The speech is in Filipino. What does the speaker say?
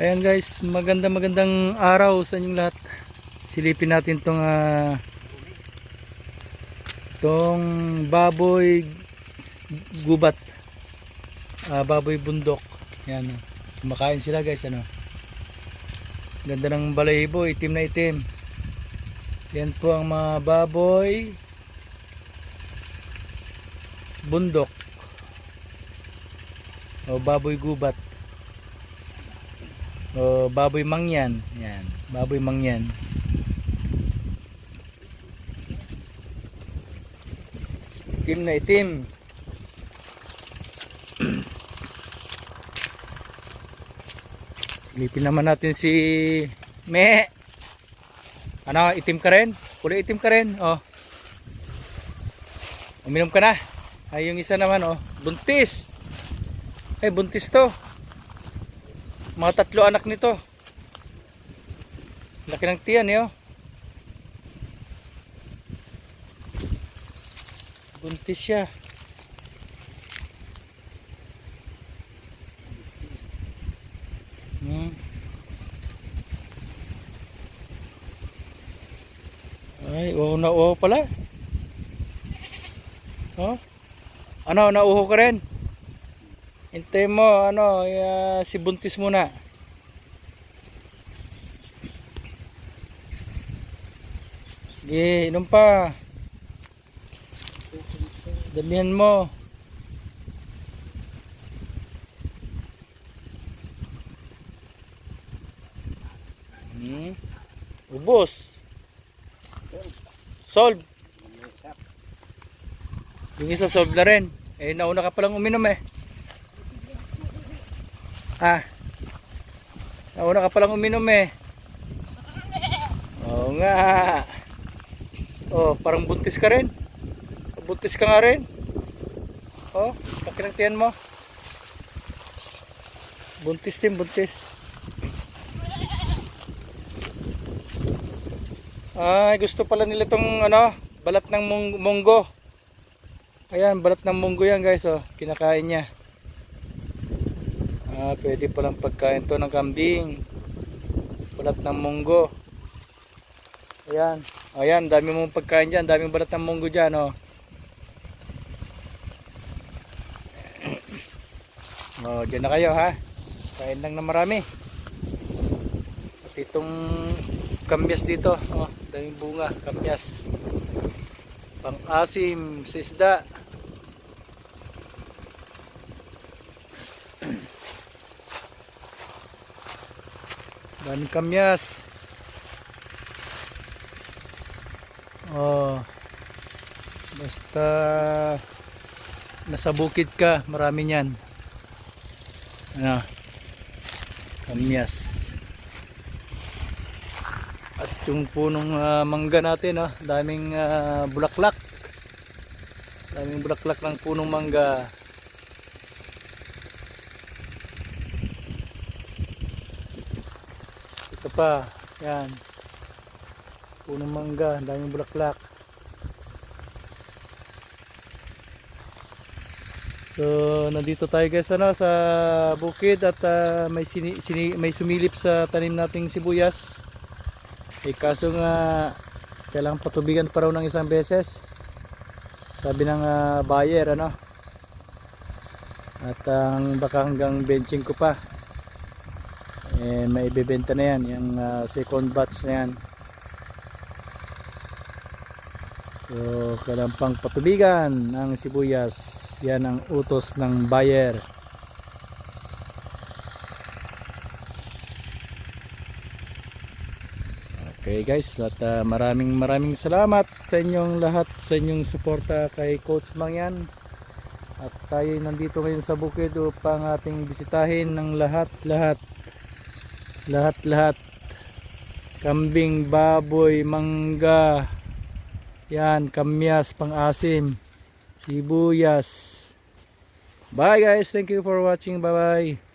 Ayan guys, maganda magandang araw sa inyong lahat. Silipin natin tong ah, tong baboy gubat. Ah, baboy bundok. Yan. oh. Kumakain sila guys ano. Ganda ng balahibo, itim na itim. Yan po ang mga baboy bundok. O baboy gubat. O baboy mangyan. Yan, baboy mangyan. Itim na itim. Silipin naman natin si Me. Ano, itim ka rin? Kulay itim ka rin. Oh. Uminom ka na. Ay, yung isa naman, oh. Buntis. Ay, buntis to. Mga tatlo anak nito. Laki ng tiyan, eh, oh. Buntis siya. Hmm. Ay, oo na oo pala. Oh. Ano, nauho ka rin? Hintay mo, ano, ah, si Buntis muna. Sige, inom pa. Damihan mo. Hmm. Ubos. Solve. Yung isa solve na rin. Eh, nauna ka palang uminom eh. Ah. Nauna ka palang uminom eh. Oo nga. Oh, parang buntis ka rin. Buntis ka nga rin. Oh, laki ng tiyan mo. Buntis din, buntis. Ay, gusto pala nila tong ano, balat ng mung- munggo. Ayan, balat ng munggo yan guys, oh. Kinakain niya. Ah, pwede palang pagkain to ng kambing. Balat ng munggo. Ayan. Ayan, dami mong pagkain dyan. Daming balat ng munggo dyan, oh. oh, dyan na kayo, ha. Kain lang na marami. At itong kamyas dito, oh, daming bunga, kamyas. Pang-asim sa isda. Daming kamyas. Oh. Basta nasa bukid ka, marami niyan. Ano? Kamyas. At yung punong ah, mangga natin, oh, daming ah, bulaklak. Daming bulaklak ng punong mangga. Pa, yan. Punong mangga, daming bulaklak. So, nandito tayo guys ano, sa bukid at ah, may, sini, sini- may sumilip sa tanim nating sibuyas. Eh kaso nga, kailangan patubigan pa raw ng isang beses. Sabi ng ah, buyer ano. At ang baka hanggang benching ko pa. Eh, may ibebenta na yan, yung ah, second batch na yan. So, kailangan patubigan ng sibuyas. Yan ang utos ng buyer. Okay guys, at ah, maraming maraming salamat sa inyong lahat sa inyong suporta kay Coach Mangyan. At tayo nandito ngayon sa bukid upang ating bisitahin ng lahat-lahat. Lahat-lahat. Kambing, baboy, mangga. Yan, kamyas, pang-asim, sibuyas. Bye guys, thank you for watching. Bye bye.